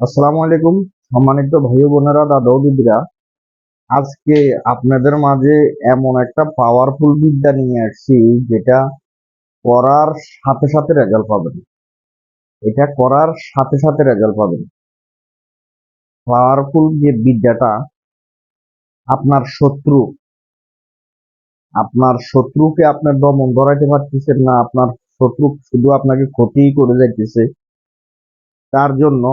আসসালামু আলাইকুম, সম্মানিত ভাই বোনেরা দাদা দিদিরা। আজকে আপনাদের মাঝে এমন একটা পাওয়ারফুল বিদ্যা নিয়ে আসছি, যেটা করার সাথে সাথে রেজাল্ট পাবেন। এটা করার সাথে সাথে রেজাল্ট পাবেন। পাওয়ারফুল যে বিদ্যাটা, আপনার শত্রু, আপনার শত্রুকে আপনার দমন ধরাইতে পারতেছেন না, আপনার শত্রু শুধু আপনাকে ক্ষতিই করে যাইতেছে, তার জন্য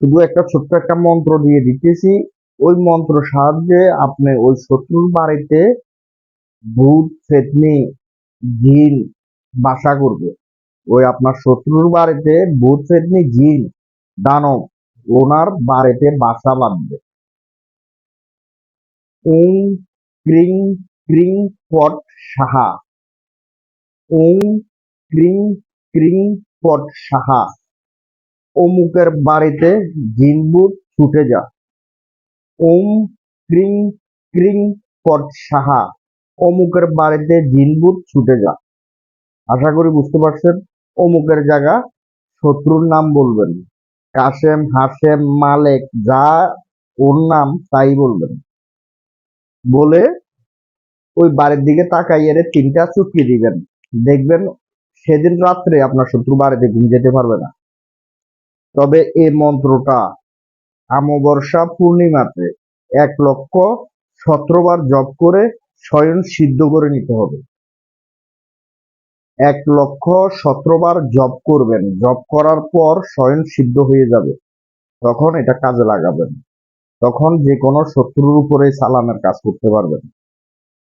শুধু একটা ছোট্ট একটা মন্ত্র দিয়ে দিতেছি। ওই মন্ত্র সাহায্যে আপনি ওই শত্রুর বাড়িতে ভূত ফেতনি জিন বাসা করবে। ওই আপনার শত্রুর বাড়িতে ভূত ফেতনি জিন, দানব ওনার বাড়িতে বাসা বাঁধবে। ওং ক্রিং ক্রিং পট সাহা। ওং ক্রিং ক্রিং পট সাহা। অমুকের বাড়িতে জিনবুত ছুটে যা। ওম ক্রিং ক্রিং পট সাহা। অমুকের বাড়িতে জিনবুত ছুটে যা। আশা করি বুঝতে পারছেন? অমুকের জায়গা শত্রুর নাম বলবেন কাসেম হাসেম মালেক, যা ওর নাম তাই বলবেন। বলে ওই বাড়ির দিকে তাকাইয়ে রে তিনটা চুটকি দিবেন। দেখবেন সেদিন রাত্রে আপনার শত্রু বাড়িতে ঘুম যেতে পারবে না। তবে এই মন্ত্রটা অমাবস্যা পূর্ণিমাতে এক লক্ষ সতেরো বার জপ করে স্বয়ং সিদ্ধ করে নিতে হবে। এক লক্ষ সতেরো বার জপ করবেন। জপ করার পর স্বয়ং সিদ্ধ হয়ে যাবে। তখন এটা কাজে লাগাবেন। তখন যে কোনো শত্রুর উপরে সালামের কাজ করতে পারবেন।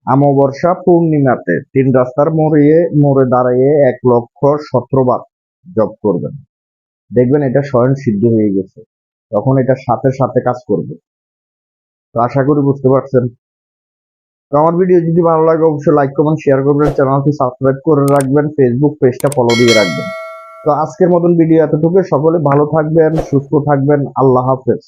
আমবর্ষা পূর্ণিমাতে তিন রাস্তার মোড়ে মোড়ে দাঁড়িয়ে এক লক্ষ সতেরো বার জপ করবেন। দেখবেন এটা স্বয়ং সিদ্ধ হয়ে গেছে। তখন এটা সাথে সাথে কাজ করবে। তো আশা করি বুঝতে পারছেন। তো আমার ভিডিও যদি ভালো লাগে, অবশ্যই লাইক কমেন্ট শেয়ার করবেন। চ্যানেলটি সাবস্ক্রাইব করে রাখবেন। ফেসবুক পেজটা ফলো দিয়ে রাখবেন। তো আজকের মতন ভিডিও এতটুকু সকলে ভালো থাকবেন, সুস্থ থাকবেন। আল্লাহ হাফেজ।